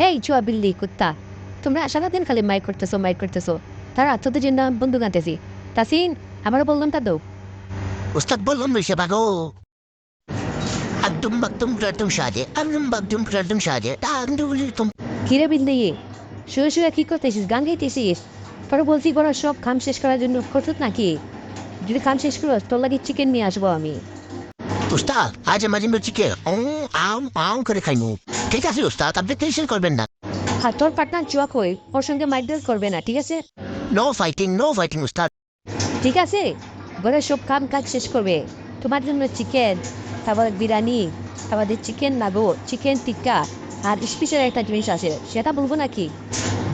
হেই চুয়া বিল্লি কুত্তা তোমরা সারাদিন খালি মাইক করতেছো মাইক করতেছো তার আত্মদের জন্য বন্ধু আনতেছি তাসিন আমারও বললাম তা দৌ Ustad bolum bir şey bak o. Abdum baktum kırdım şade. Abdum baktum kırdım şade. Abdum baktum. কিরে বিল্লি শুয়ে শুয়ে কি করতেছিস গান গাইতেছিস পরে বলছি বড় সব খাম শেষ করার জন্য করতুত নাকি যদি খাম শেষ করো তোর লাগে চিকেন নিয়ে আসব আমি Ustad, আজ মাঝে মাঝে কে? আম আম করে খাইমু। ঠিক আছে উস্তাদ আপনি টেনশন করবেন না। হ্যাঁ তোর পার্টনার চুয়া কই? ওর সঙ্গে মাইডার করবে না ঠিক আছে? নো ফাইটিং নো ফাইটিং উস্তাদ ঠিক আছে? ঘরে সব কাম কাজ শেষ করবে। তোমার জন্য চিকেন তারপর বিরিয়ানি তারপরে চিকেন নাগো চিকেন টিক্কা আর স্পেশাল একটা জিনিস আছে সেটা বলব নাকি?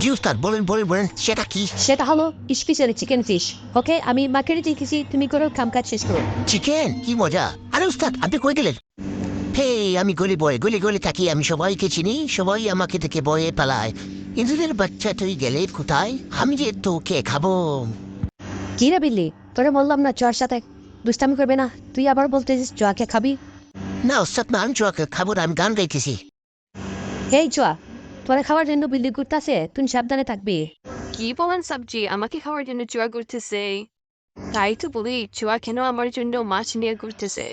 জি উস্তাদ বলেন বলেন বলেন সেটা কি? সেটা হলো স্পেশাল চিকেন ফিশ ওকে আমি মার্কেটে দেখেছি তুমি করো কাম কাজ শেষ করো। চিকেন কি মজা! আরে উস্তাদ আপনি কই গেলেন? হে আমি গলি বয়ে গলি গলি থাকি আমি সবাইকে চিনি সবাই আমাকে থেকে বয়ে পালায়। ইঁদুরের বাচ্চা তুই গেলে কোথায়? আমি যে তোকে খাব। কি রে বিল্লি? তোরে বললাম না চর সাথে। দুষ্টামি করবে না। তুই আবার বলতেছিস চোয়াকে খাবি? না উস্তাদ না আমি চোখে খাব না, আমি গান গাইতেছি। হেই চোয়া তোরে খাওয়ার জন্য বিল্লি ঘুরতাছে তুই সাবধানে থাকবি। কি বলেন সবজি আমাকে খাওয়ার জন্য চুয়া ঘুরতেছে। তাই তো বলি চুয়া কেন আমার জন্য মাছ নিয়ে ঘুরতেছে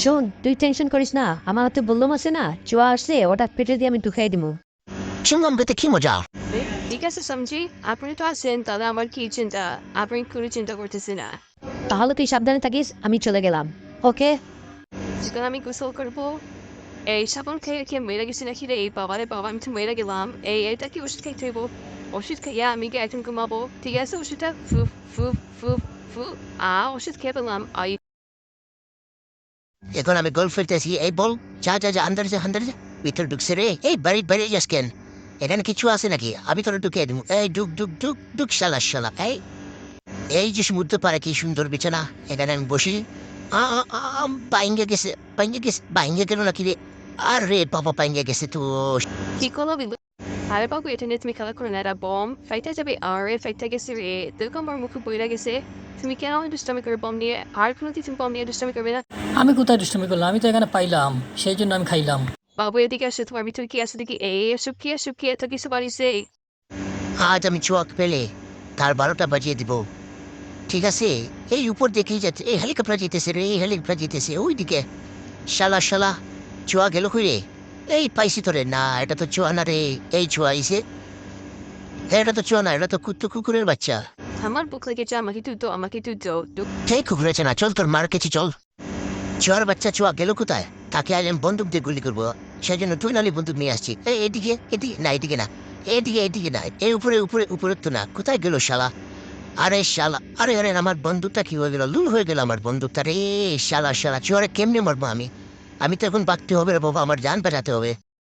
শোন তুই টেনশন করিস না আমার হাতে বললাম আছে না চোয়া আসছে ওটা পেটে দিয়ে আমি ঢুকাই দিব চুঙ্গম পেতে কি মজা ঠিক আছে সামজি আপনি তো আছেন তাহলে আমার কি চিন্তা আপনি কোনো চিন্তা করতেছে না তাহলে তুই সাবধানে থাকিস আমি চলে গেলাম ওকে যখন আমি গোসল করব এই সাবন খেয়ে খেয়ে মেরে গেছি নাকি রে এই বাবারে বাবা আমি তো মেরে গেলাম এই এটা কি ওষুধ খাইতে হইব ওষুধ খাইয়া আমি কি একজন ঘুমাবো ঠিক আছে ওষুধটা ফু ফু ফু ফু আ ওষুধ খেয়ে পেলাম আই এখন আমি গোল ফেলতেছি এই বল যা যা যা আন্দার যা ভিতর ঢুকছে রে এই বাড়ি বাড়ি যাস কেন এখানে কিছু আছে নাকি আমি তোরা ঢুকে দিব এই ডুক ডুক ডুক ডুক শালা শালা এই এই যে সমুদ্র পারে কি সুন্দর বিছানা এখানে আমি বসি বাইঙ্গে গেছে বাইঙ্গে গেছে বাইঙ্গে গেল নাকি রে আর বাবা বাইঙ্গে গেছে তো কি করল আরে বাবু এটা নিয়ে তুমি খেলা করো না এটা বম ফাইটা যাবে আরে ফাইটা গেছে রে দেখো আমার মুখে বইরা গেছে তুমি কেন দুষ্টামি করে বম নিয়ে আর কোনো তুমি বম নিয়ে দুষ্টামি করবে না আমি কোথায় দুষ্টমি করলাম আমি তো এখানে পাইলাম সেই জন্য আমি খাইলাম বাবু এদিকে আসে তোমার ভিতরে কি আছে দেখি এই এসব কি এত কিছু বাড়িছে আজ আমি চোখ পেলে তার বারোটা বাজিয়ে দিব ঠিক আছে এই উপর দেখেই যাচ্ছে এই হেলিকপ্টার যেতেছে রে এই হেলিকপ্টার যেতেছে ওইদিকে শালা শালা চোয়া গেল কই এই পাইছি তোরে না এটা তো চোয়া না রে এই চোয়া আইছে। এটা তো চোয়া না এটা তো কুত্তু কুকুরের বাচ্চা। আমার বুক লেগেছে আমাকে তুই তো আমাকে তুই দো সেই কুকুরেছে না চল তোর মার কাছে চল। চোয়ার বাচ্চা চোয়া গেল কোথায়? তাকে আজ আমি বন্দুক দিয়ে গুলি করব। সেই জন্য তুই নালি বন্দুক নিয়ে আসছি। এই এদিকে এদিকে না এদিকে না। এদিকে এদিকে না। এই উপরে উপরে উপরে তো না। কোথায় গেল শালা? আরে শালা আরে আরে আমার বন্দুকটা কি হয়ে গেল? লুল হয়ে গেল আমার বন্দুকটা রে শালা শালা। চোয়ারে কেমনে মারবো আমি? আমি তো এখন বাঁকতে হবে রে বাবা আমার জান বাঁচাতে হবে।